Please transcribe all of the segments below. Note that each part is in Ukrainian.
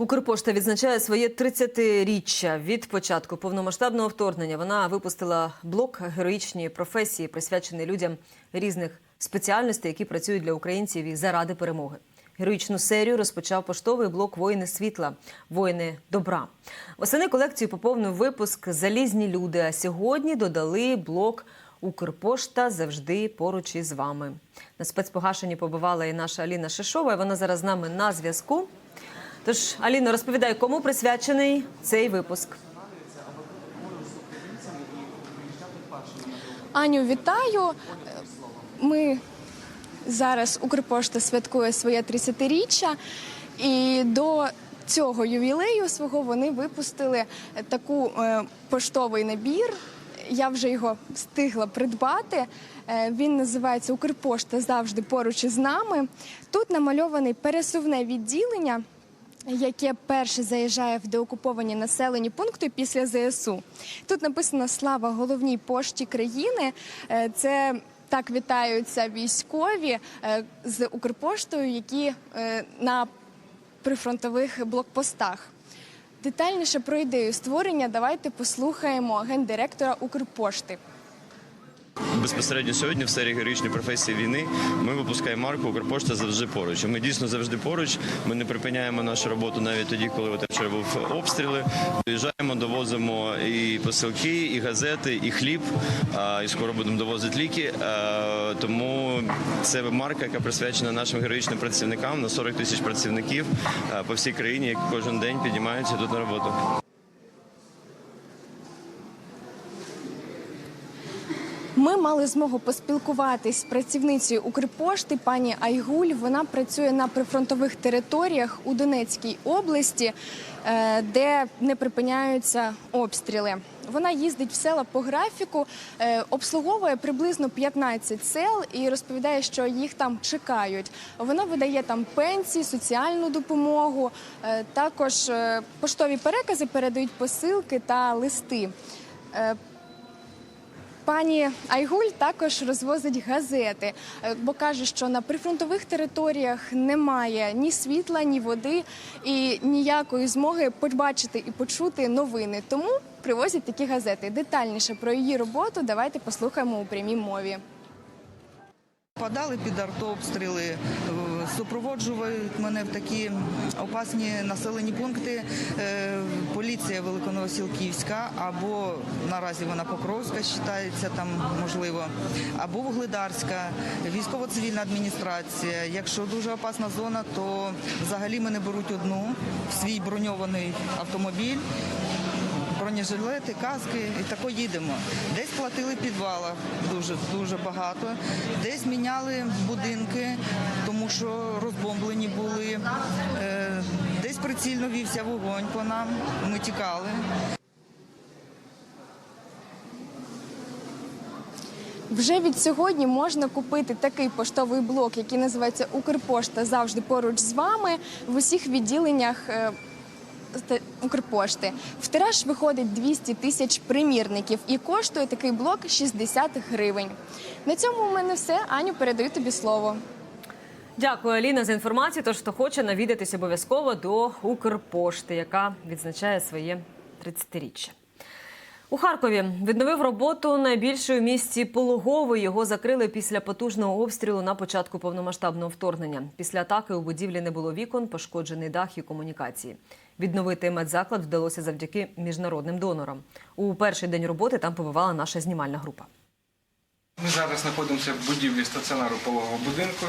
Укрпошта відзначає своє 30-річчя від початку повномасштабного вторгнення. Вона випустила блок героїчні професії, присвячений людям різних спеціальностей, які працюють для українців і заради перемоги. Героїчну серію розпочав поштовий блок Воїни світла, воїни добра. Восени колекцію поповнив випуск Залізні люди. А сьогодні додали блок Укрпошта завжди поруч із вами. На спецпогашенні побувала і наша Аліна Шишова. і Вона зараз з нами на зв'язку. Тож, Аліно, розповідай, кому присвячений цей випуск. Аню, вітаю. Ми зараз Укрпошта святкує своє 30-річчя, і до цього ювілею свого вони випустили таку е, поштовий набір. Я вже його встигла придбати. Е, Він називається Укрпошта завжди поруч із нами. Тут намальований пересувне відділення яке перше заїжджає в деокуповані населені пункти після ЗСУ. Тут написано Слава головній пошті країни. Е, Це так вітаються військові е, з Укрпоштою, які е, на прифронтових блокпостах. Детальніше про ідею створення давайте послухаємо гендиректора Укрпошти. Безпосередньо сьогодні в серії героїчної професії війни ми випускаємо марку Укрпошта завжди поруч. Ми дійсно завжди поруч. Ми не припиняємо нашу роботу навіть тоді, коли вчора був обстріли. Доїжджаємо, довозимо і посилки, і газети, і хліб. І скоро будемо довозити ліки. Тому це марка, яка присвячена нашим героїчним працівникам на 40 тисяч працівників по всій країні, які кожен день піднімаються тут на роботу. Ми мали змогу поспілкуватись з працівницею Укрпошти пані Айгуль. Вона працює на прифронтових територіях у Донецькій області, е, де не припиняються обстріли. Вона їздить в села по графіку, е, обслуговує приблизно 15 сел і розповідає, що їх там чекають. Вона видає там пенсії, соціальну допомогу. е, Також поштові перекази передають посилки та листи. Е, Пані Айгуль також розвозить газети, е, бо каже, що на прифронтових територіях немає ні світла, ні води і ніякої змоги побачити і почути новини. Тому привозять такі газети. Детальніше про її роботу давайте послухаємо у прямій мові. Подали під артобстріли, е, супроводжують мене в такі опасні населені пункти. Поліція Великоновосілківська, або наразі вона Покровська вважається там можливо, або Вугледарська, військово-цивільна адміністрація. Якщо дуже опасна зона, то взагалі мене беруть одну в свій броньований автомобіль бронежилети, каски і тако їдемо. Десь платили підвала дуже дуже багато, десь міняли будинки, тому що розбомблені були. Е, Десь прицільно вівся вогонь по нам. Ми тікали. Вже від сьогодні можна купити такий поштовий блок, який називається Укрпошта завжди поруч з вами в усіх відділеннях. Укрпошти в тираж виходить 200 тисяч примірників і коштує такий блок 60 гривень. На цьому у мене все. Аню, передаю тобі слово. Дякую, Аліна, за інформацію. Тож, хто хоче навідатись обов'язково до Укрпошти, яка відзначає своє 30-річчя. У Харкові відновив роботу найбільшої в місті Пологовий. Його закрили після потужного обстрілу на початку повномасштабного вторгнення. Після атаки у будівлі не було вікон, пошкоджений дах і комунікації. Відновити медзаклад вдалося завдяки міжнародним донорам. У перший день роботи там побувала наша знімальна група. Ми зараз знаходимося в будівлі стаціонару пологового будинку.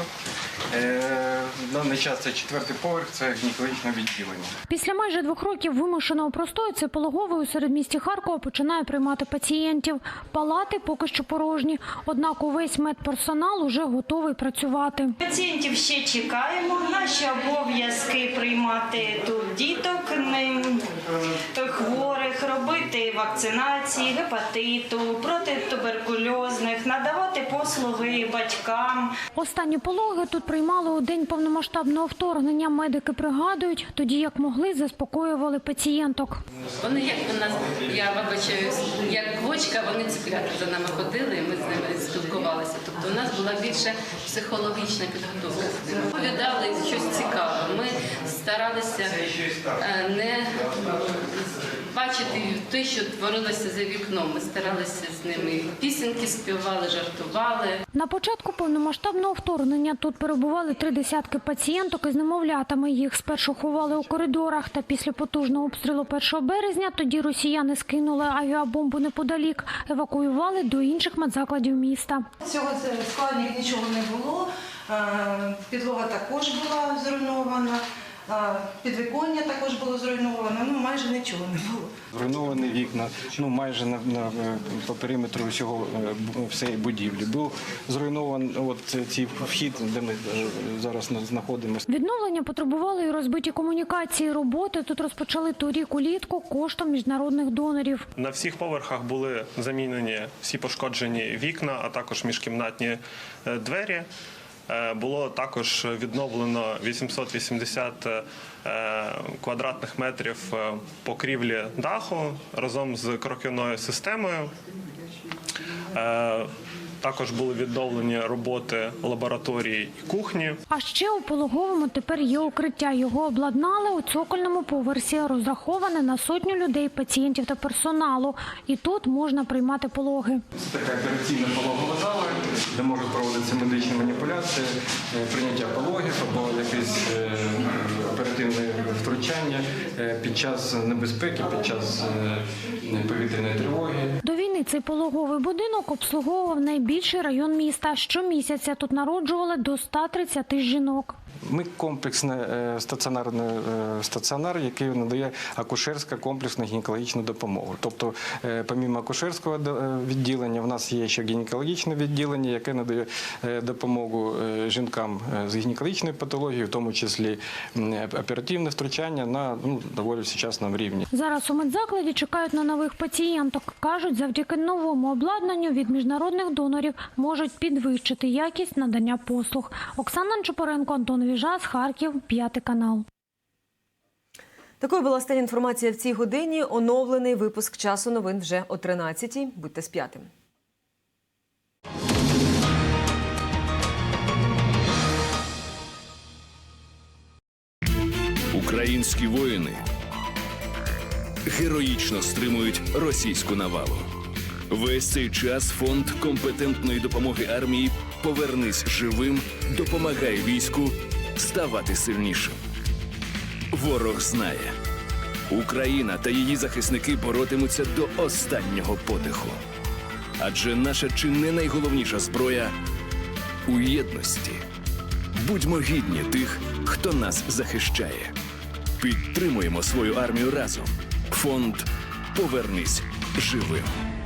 Е, В даний час це четвертий поверх, це гінекологічне відділення. Після майже двох років вимушеного простою цей пологовий у середмісті Харкова починає приймати пацієнтів. Палати поки що порожні, однак увесь медперсонал уже готовий працювати. Пацієнтів ще чекаємо. Наші обов'язки приймати тут діток, хворих, робити вакцинації, гепатиту, протитуберкульозних, надавати послуги батькам. Останні пологи тут приймали у день повномасштабного вторгнення. Медики пригадують, тоді як могли, заспокоювали пацієнток. Вони як у нас, я вибачаюсь, як квочка, вони цыплята за нами ходили, і ми з ними спілкувалися. Тобто у нас була більше психологічна підготовка. Повідали щось цікаве. Ми старалися е, не бачити те, що творилося за вікном. Ми старалися з ними пісеньки співали, жартували. На початку повномасштабного вторгнення тут перебували три десятки пацієнток із немовлятами. Їх спершу ховали у коридорах. Та після потужного обстрілу 1 березня тоді росіяни скинули авіабомбу неподалік, евакуювали до інших медзакладів міста. Цього складів нічого не було. Е, Підлога також була зруйнована, підвіконня також було зруйновано. Ну майже нічого не було. Зруйновані вікна, ну майже на, на е, по периметру всього е, всієї будівлі. Був зруйнований от цей вхід, де ми е, зараз знаходимося. Відновлення потребували і розбиті комунікації. Роботи тут розпочали торік улітку коштом міжнародних донорів. На всіх поверхах були замінені всі пошкоджені вікна, а також міжкімнатні двері. Е, Було також відновлено 880 е, квадратних метрів е, покрівлі даху разом з кроківною системою. Також були відновлені роботи лабораторії і кухні. А ще у пологовому тепер є укриття. Його обладнали у цокольному поверсі, розраховане на сотню людей, пацієнтів та персоналу. І тут можна приймати пологи. Це така операційна пологова зала, де можуть проводитися медичні маніпуляції, е, прийняття пологів або якесь е, оперативне втручання е, під час небезпеки, під час повітряної тривоги. Цей пологовий будинок обслуговував найбільший район міста. Щомісяця тут народжували до 130 жінок. Ми комплексне е, стаціонарне е, стаціонар, який надає акушерська комплексну гінекологічну допомогу. Тобто, е, помімо акушерського відділення, в нас є ще гінекологічне відділення, яке надає допомогу жінкам з гінекологічною патологією, в тому числі оперативне втручання на ну, доволі сучасному рівні. Зараз у медзакладі чекають на нових пацієнток. Кажуть, завдяки новому обладнанню від міжнародних донорів можуть підвищити якість надання послуг. Оксана Чупоренко, Антон Віжас, Харків, п'ятий канал. Такою була остання інформація в цій годині. Оновлений випуск часу новин вже о 13-й. Будьте з п'ятим. Українські воїни героїчно стримують російську навалу. Весь цей час фонд компетентної допомоги армії Повернись живим допомагає війську ставати сильнішим. Ворог знає, Україна та її захисники боротимуться до останнього подиху. Адже наша чи не найголовніша зброя у єдності. Будьмо гідні тих, хто нас захищає. Підтримуємо свою армію разом. Фонд Повернись живим.